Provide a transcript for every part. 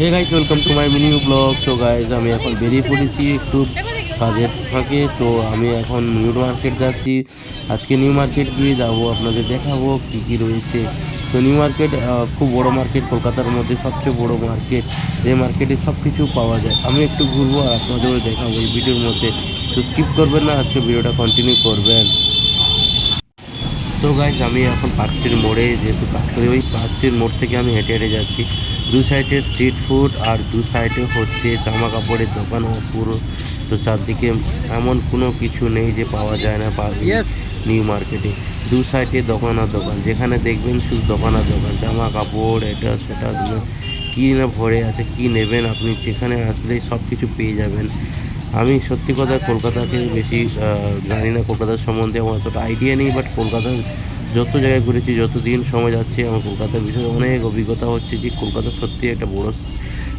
Hey guys welcome to my mini blog so guys আমি এখন বেরিয়ে পড়েছি একটু কাজের ফাঁকে। তো আমি এখন নিউ মার্কেট যাচ্ছি। আজকে নিউ মার্কেট গিয়ে যাব, আপনাদের দেখাবো কী কী রয়েছে। তো নিউ মার্কেট খুব বড় মার্কেট, কলকাতার মধ্যে সবচেয়ে বড় মার্কেট। যে মার্কেটে সব কিছু পাওয়া যায়। আমি একটু ঘুরবো আর আপনাদেরও দেখাবো এই ভিডিওর মধ্যে। তো স্কিপ করবেন না, আজকে ভিডিওটা কন্টিনিউ করবেন। তো গাইজ আমি এখন পাঁচটির মোড়ে, যেহেতু কাজ করি ওই পাঁচটির মোড় থেকে আমি হেঁটে হেঁটে যাচ্ছি। দু সাইডে স্ট্রিট ফুড আর দু সাইডে হচ্ছে জামা কাপড়ের দোকান ও পুরো। তো চারদিকে এমন কোনো কিছু নেই যে পাওয়া যায় না নিউ মার্কেটে দু সাইডে দোকান আর দোকান। যেখানে দেখবেন শুধু দোকান আর দোকান। জামা কাপড় এটা সেটা কী না ভরে আছে কি নেবেন আপনি? যেখানে আসলেই সব কিছু পেয়ে যাবেন। আমি সত্যি কথা কলকাতাকে বেশি জানি না কলকাতার সম্বন্ধে আমার অতটা আইডিয়া নেই বাট কলকাতার যত জায়গায় ঘুরেছি যত দিন সময় যাচ্ছে, আমার কলকাতার বিষয়ে অনেক অভিজ্ঞতা হচ্ছে যে কলকাতা সত্যি একটা বড়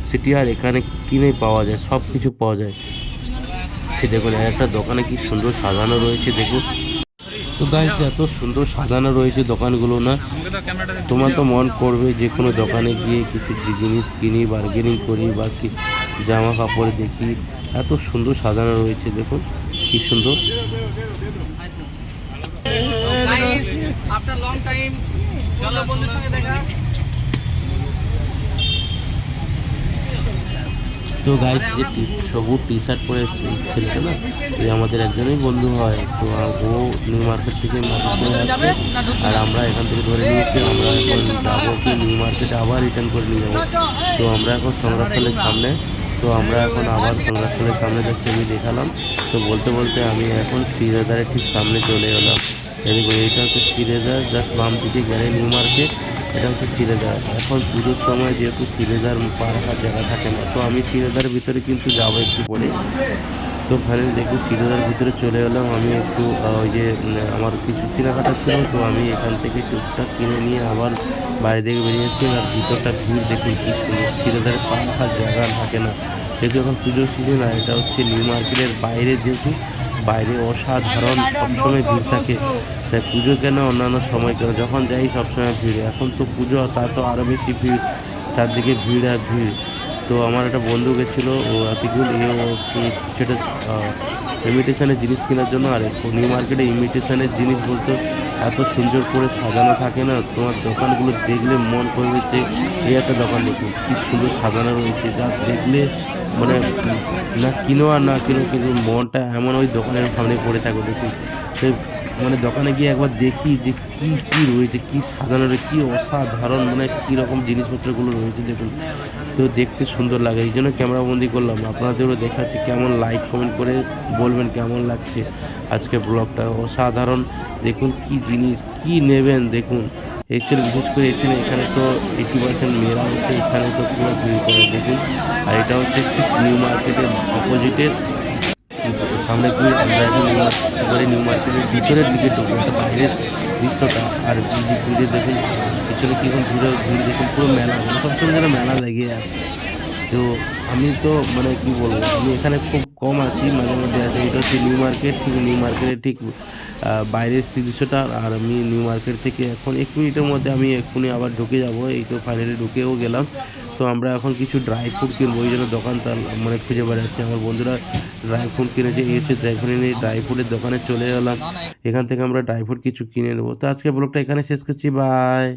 সিটি আর এখানে কিনে পাওয়া যায় সব কিছু পাওয়া যায়। এই দেখুন একটা দোকানে কি সুন্দর সাজানো রয়েছে, দেখুন। তো গাইস এত সুন্দর সাজানো রয়েছে দোকানগুলো না। তোমার তো মন করবে যে কোনো দোকানে গিয়ে কিছু জিনিস কিনি বার্গেনিং করি বা কি জামা কাপড় দেখি। এত সুন্দর সাজানো রয়েছে, দেখুন, কি সুন্দর। আফটার লং টাইম বন্ধুর সঙ্গে দেখা। তো গাইস যে সবুজ টি শার্ট পরে ছেলেটা না এই আমাদের একজনই বন্ধু হয় তো ও নিউ মার্কেট থেকে আর আমরা এখান থেকে ধরে নিয়েছি আমরা এখন যাব কি নিউ মার্কেটে আবার রিটার্ন করে নিয়ে যাব। তো আমরা এখন সংরক্ষণের সামনে তো আমরা এখন আবার সংরক্ষণের সামনে যাচ্ছি আমি দেখালাম তো বলতে বলতে আমি এখন শ্রীরাজারের ঠিক সামনে চলে এলাম। এদিকে এইটা হচ্ছে শ্রীরাজার জাস্ট বাম দিকে গেলে নিউ মার্কেট, এটা হচ্ছে সিরেদার এখন পুজোর সময় যেহেতু সিরেদার পা রাখার জায়গা থাকে না, তো আমি সিরেদার ভিতরে কিন্তু যাব একটু পরে। তো ফাইনালি দেখব সিরেদার ভিতরে চলে এলাম, আমি একটু ওই যে আমার কিছু কেনাকাটা ছিল, তো আমি এখান থেকে টুকটাক কিনে নিয়ে আবার বাইরে থেকে বেরিয়েছি আর ভিতরটা ভিড় দেখুন কি সিরেদারের পা রাখার জায়গা থাকে না। যেহেতু এখন পুজোর সিজন আর এটা হচ্ছে নিউ মার্কেটের বাইরে যেহেতু বাইরে অসাধারণ সবসময় ভিড় থাকে। তাই পুজো কেন অন্যান্য সময় কেন? যখন যাই সবসময় ভিড়। এখন তো পুজো, তা তো আরও বেশি ভিড়। চারদিকে ভিড় আর ভিড়। তো আমার একটা বন্ধু গেছিল, ও আতিকুল উম সেটা ইমিটেশনের জিনিস কেনার জন্য, আর নিউ মার্কেটে ইমিটেশনের জিনিস বলতে এত সুন্দর করে সাজানো থাকে না, তোমার দোকানগুলো দেখলে মন করবে যে এই একটা দোকান দেখুন কি সুন্দর সাজানো রয়েছে, যা দেখলে মানে না কিনো আর না কিনো, কিন্তু মনটা এমন ওই দোকানের সামনে পড়ে থাকবে দেখুন সে মানে দোকানে গিয়ে একবার দেখি যে কি কি রয়েছে কি রয়েছে কি অসাধারণ মানে কী রকম জিনিসপত্রগুলো রয়েছে, দেখুন। তো দেখতে সুন্দর লাগে, এই জন্য ক্যামেরা বন্দি করলাম। আপনাদেরও দেখাচ্ছি কেমন লাইক কমেন্ট করে বলবেন কেমন লাগছে আজকে ব্লগটা অসাধারণ, দেখুন কি জিনিস, কি নেবেন, দেখুন। এক্সেল বিশেষ করে এখানে এখানে তো এইটি পার্সেন্ট মেয়েরা হচ্ছে, এখানে তো পুরো ভিড় করে, দেখুন। আর এটা হচ্ছে নিউ মার্কেটের অপোজিটের সামনে গিয়ে আমরা এখন একবারে নিউ মার্কেটের ভিতরের দিকে ঢুকবো বাইরের দৃশ্যটা, আর ঘুরে ঘুরে দেখুন, পিছনে কীরকম ঘুরে ঘুরে দেখুন পুরো মেলা মানে সবসময় যেন মেলা লেগে আছে। তো আমি তো মানে কি বলব, আমি এখানে খুব কম আছি, মাঝে মধ্যে আছি, এটা হচ্ছে নিউ মার্কেট ঠিক নিউ মার্কেটের ঠিক বাইরের দৃশ্যটা আর আমি নিউ মার্কেট থেকে এখন এক মিনিটের মধ্যে আমি এক্ষুনি আবার ঢুকে যাব। এই তো ফাইনালি ঢুকেও গেলাম। তো আমরা এখন কিছু ড্রাই ফ্রুট কিনবো ওই জন্য দোকান তার মানে খুঁজে বেড়াচ্ছি। আমার বন্ধুরা ড্রাই ফ্রুট কিনেছে, এই হচ্ছে ড্রাই ফ্রুট নিয়ে ড্রাই ফ্রুটের দোকানে চলে গেলাম এখান থেকে আমরা ড্রাই ফ্রুট কিছু কিনে নেব। তো আজকে ব্লগটা এখানে শেষ করছি। বাই